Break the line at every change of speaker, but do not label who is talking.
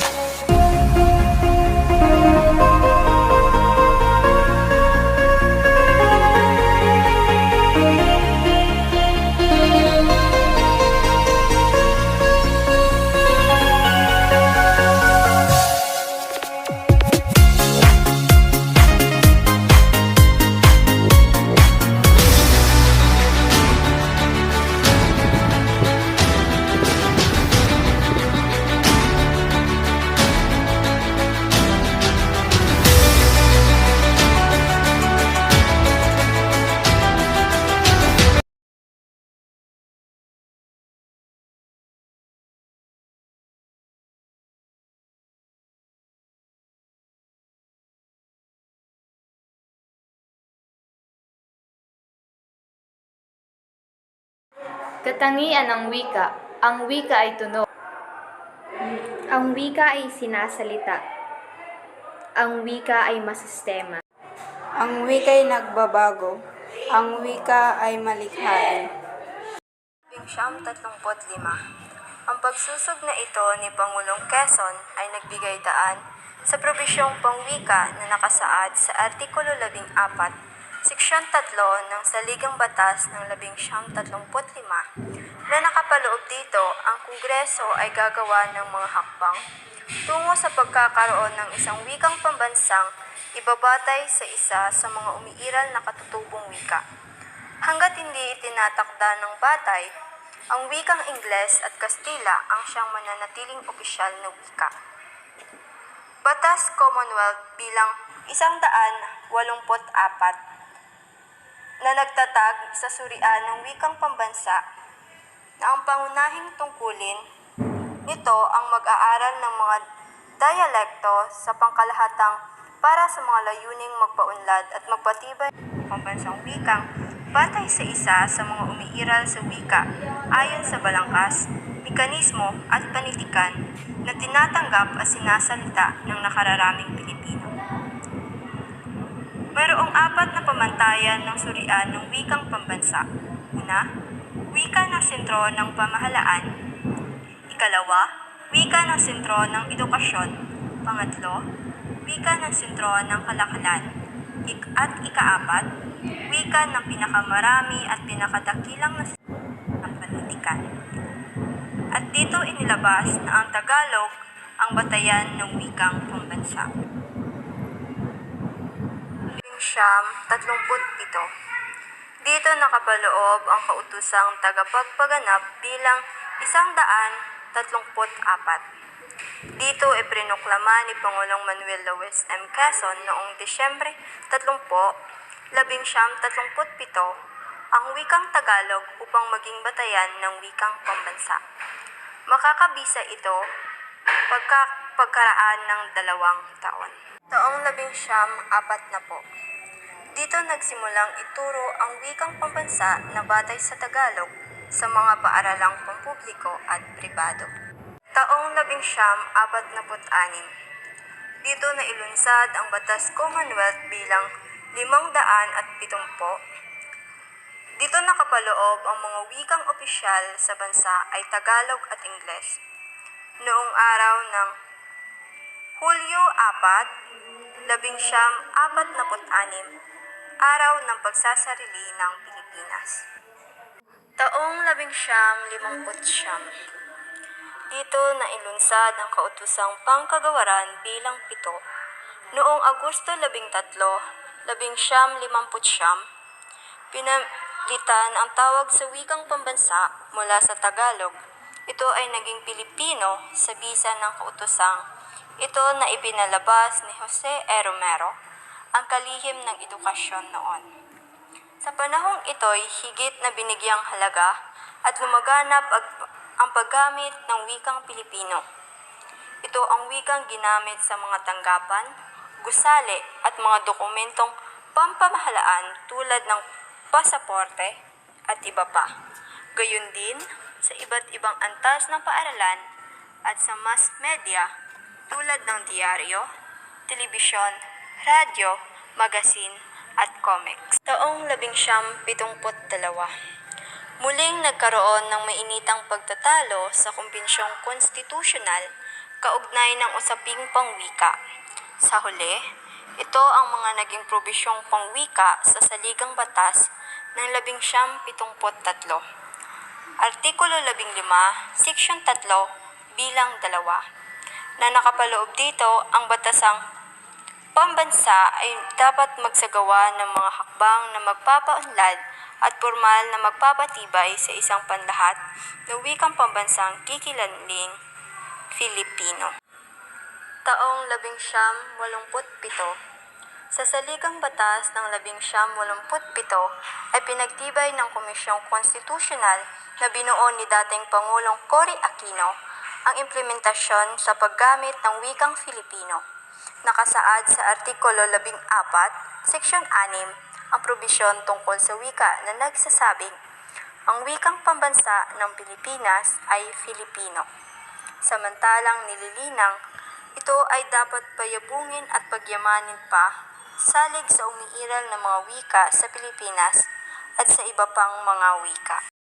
you. Katangian ng wika. Ang wika ay tunog.
Ang wika ay sinasalita. Ang wika ay masistema.
Ang wika'y nagbabago. Ang wika ay malikhain.
Siyam tatlumpot lima. Ang pagsusog na ito ni Pangulong Quezon ay nagbigay daan sa probisyong pangwika na nakasaad sa Artikulo 14, Seksyon 3 ng Saligang Batas ng 1935 na nakapaloob dito ang Kongreso ay gagawa ng mga hakbang tungo sa pagkakaroon ng isang wikang pambansang ibabatay sa isa sa mga umiiral na katutubong wika. Hanggat hindi itinatakda ng batay, ang wikang Ingles at Kastila ang siyang mananatiling opisyal na wika. Batas Commonwealth bilang isang daan walumpot apat na nagtatag sa surian ng wikang pambansa na ang pangunahing tungkulin nito ang mag-aaral ng mga dialekto sa pangkalahatang para sa mga layuning magpaunlad at magpatibay ng pambansang wikang batay sa isa sa mga umiiral sa wika ayon sa balangkas, mekanismo at panitikan na tinatanggap at sinasalita ng nakararaming Pilipino. Mayroong apat na pamantayan ng surian ng wikang pambansa. Una, wika ng sentro ng pamahalaan. Ikalawa, wika ng sentro ng edukasyon. Pangatlo, wika ng sentro ng kalakalan. Ik- at ikaapat, wika ng pinakamarami at pinakadakilang na ng panitikan. At dito inilabas na ang Tagalog ang batayan ng wikang pambansa. Siyam, tatlumput pito. Dito nakapaloob ang kautusang tagapagpaganap bilang isang daan tatlongput apat. Dito iprinoklama ni Pangulong Manuel Lewis M. Quezon noong Disyembre 30, labing siyam tatlumput pito, ang wikang Tagalog upang maging batayan ng wikang pambansa. Makakabisa ito pagka, pagkaraan ng dalawang taon. Taong labing siyam, apat na po. Dito nagsimulang ituro ang wikang pambansa na batay sa Tagalog sa mga paaralang pampubliko at pribado. Taong labing siyam, apat na anim. Dito na ilunsad ang Batas Commonwealth bilang limang daan at pitumpo. Dito nakapaloob ang mga wikang opisyal sa bansa ay Tagalog at Ingles. Noong araw ng Hulyo 4, labing siyam, apat na anim, araw ng pagsasarili ng Pilipinas. Taong labing siyam, limangput siyam. Dito na ilunsad ang kautusang pangkagawaran bilang pito. Noong Agosto labing tatlo, labing siyam, limamput siyam, pinalitan ang tawag sa wikang pambansa mula sa Tagalog. Ito ay naging Pilipino sa bisa ng kautusang ito na ipinalabas ni Jose E. Romero, ang kalihim ng edukasyon noon. Sa panahong ito'y higit na binigyang halaga at lumaganap ag- ang paggamit ng wikang Pilipino. Ito ang wikang ginamit sa mga tanggapan, gusali at mga dokumentong pampamahalaan tulad ng pasaporte at iba pa. Gayun din sa iba't ibang antas ng paaralan at sa mass media tulad ng diaryo, telebisyon, radyo, magasin at comics. Taong labing siyam, pitungput dalawa. Muling nagkaroon ng mainitang pagtatalo sa Kumpensyong Konstitusyonal kaugnay ng usaping pangwika. Sa huli, ito ang mga naging probisyong pangwika sa Saligang Batas ng 1973. Artikulo 15, Seksyon 3, bilang 2, na nakapaloob dito ang batasang pambansa ay dapat magsagawa ng mga hakbang na magpapaunlad at formal na magpapatibay sa isang panlahat na wikang pambansang kikilanling Filipino. Taong 1987 sa Saligang Batas ng 1987 ay pinagtibay ng Komisyong Konstitusyonal na binuo ni dating Pangulong Cory Aquino ang implementasyon sa paggamit ng wikang Filipino. Nakasaad sa Artikulo 14, Seksyon 6, ang probisyon tungkol sa wika na nagsasabing ang wikang pambansa ng Pilipinas ay Filipino. Samantalang nililinang, ito ay dapat payabungin at pagyamanin pa salig sa umiiral na mga wika sa Pilipinas at sa iba pang mga wika.